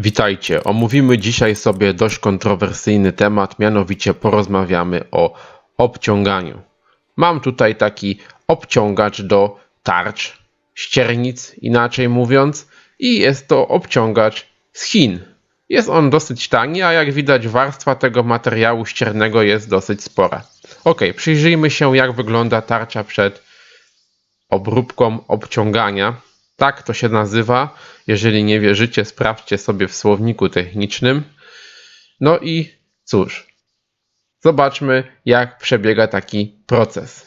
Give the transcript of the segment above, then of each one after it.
Witajcie. Omówimy dzisiaj sobie dość kontrowersyjny temat, mianowicie porozmawiamy o obciąganiu. Mam tutaj taki obciągacz do tarcz, ściernic inaczej mówiąc, i jest to obciągacz z Chin. Jest on dosyć tani, a jak widać warstwa tego materiału ściernego jest dosyć spora. Ok, przyjrzyjmy się jak wygląda tarcza przed obróbką obciągania. Tak to się nazywa. Jeżeli nie wierzycie, sprawdźcie sobie w słowniku technicznym. No i cóż, zobaczmy, jak przebiega taki proces.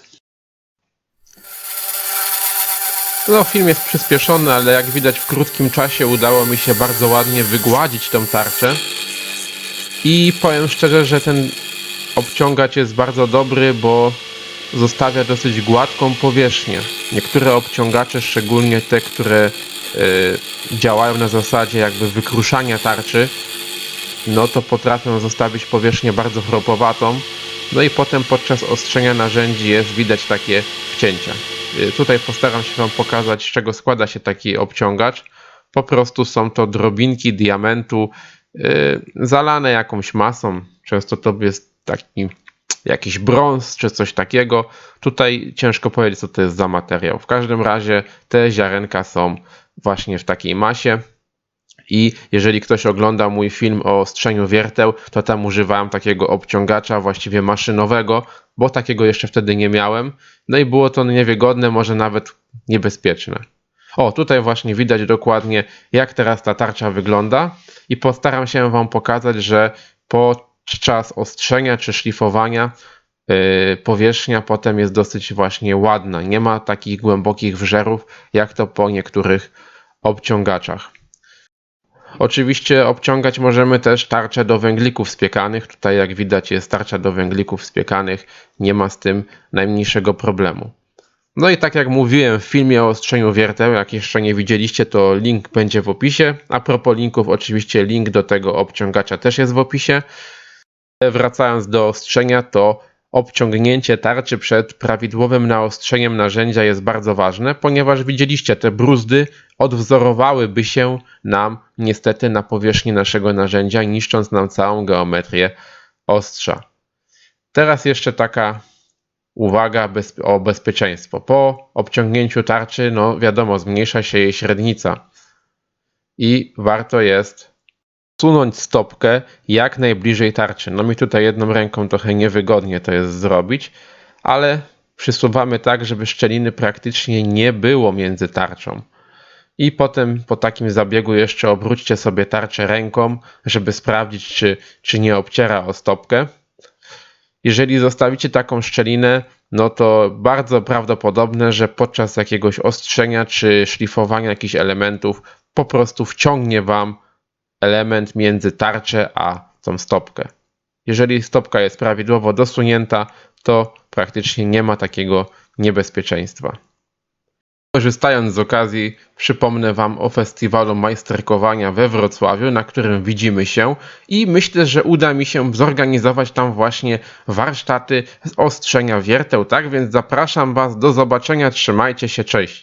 No, film jest przyspieszony, ale jak widać w krótkim czasie udało mi się bardzo ładnie wygładzić tą tarczę. I powiem szczerze, że ten obciągacz jest bardzo dobry, bo zostawia dosyć gładką powierzchnię. Niektóre obciągacze, szczególnie te, które y, działają na zasadzie jakby wykruszania tarczy, no to potrafią zostawić powierzchnię bardzo chropowatą. No i potem podczas ostrzenia narzędzi jest widać takie wcięcia. Y, Tutaj postaram się Wam pokazać, z czego składa się taki obciągacz. Po prostu są to drobinki diamentu y, zalane jakąś masą. Często to jest taki jakiś brąz czy coś takiego. Tutaj ciężko powiedzieć, co to jest za materiał. W każdym razie te ziarenka są właśnie w takiej masie. I jeżeli ktoś ogląda mój film o ostrzeniu wierteł, to tam używałem takiego obciągacza, właściwie maszynowego, bo takiego jeszcze wtedy nie miałem. No i było to niewygodne, może nawet niebezpieczne. O, tutaj właśnie widać dokładnie, jak teraz ta tarcza wygląda, i postaram się Wam pokazać, że podczas ostrzenia czy szlifowania yy, powierzchnia potem jest dosyć właśnie ładna. Nie ma takich głębokich wżerów, jak to po niektórych obciągaczach. Oczywiście obciągać możemy też tarczę do węglików spiekanych. Tutaj jak widać jest tarcza do węglików spiekanych. Nie ma z tym najmniejszego problemu. No i tak jak mówiłem w filmie o ostrzeniu wierteł, jak jeszcze nie widzieliście, to link będzie w opisie. A propos linków, oczywiście link do tego obciągacza też jest w opisie. Wracając do ostrzenia, to obciągnięcie tarczy przed prawidłowym naostrzeniem narzędzia jest bardzo ważne, ponieważ widzieliście, te bruzdy odwzorowałyby się nam niestety na powierzchni naszego narzędzia, niszcząc nam całą geometrię ostrza. Teraz jeszcze taka uwaga o bezpieczeństwo. Po obciągnięciu tarczy, no wiadomo, zmniejsza się jej średnica i warto jest sunąć stopkę jak najbliżej tarczy. No mi tutaj jedną ręką trochę niewygodnie to jest zrobić, ale przysuwamy tak, żeby szczeliny praktycznie nie było między tarczą. I potem po takim zabiegu jeszcze obróćcie sobie tarczę ręką, żeby sprawdzić, czy, czy nie obciera o stopkę. Jeżeli zostawicie taką szczelinę, no to bardzo prawdopodobne, że podczas jakiegoś ostrzenia czy szlifowania jakichś elementów po prostu wciągnie Wam element między tarczę a tą stopkę. Jeżeli stopka jest prawidłowo dosunięta, to praktycznie nie ma takiego niebezpieczeństwa. Korzystając z okazji, przypomnę Wam o festiwalu majsterkowania we Wrocławiu, na którym widzimy się i myślę, że uda mi się zorganizować tam właśnie warsztaty z ostrzenia wierteł, tak więc zapraszam Was do zobaczenia, trzymajcie się, cześć!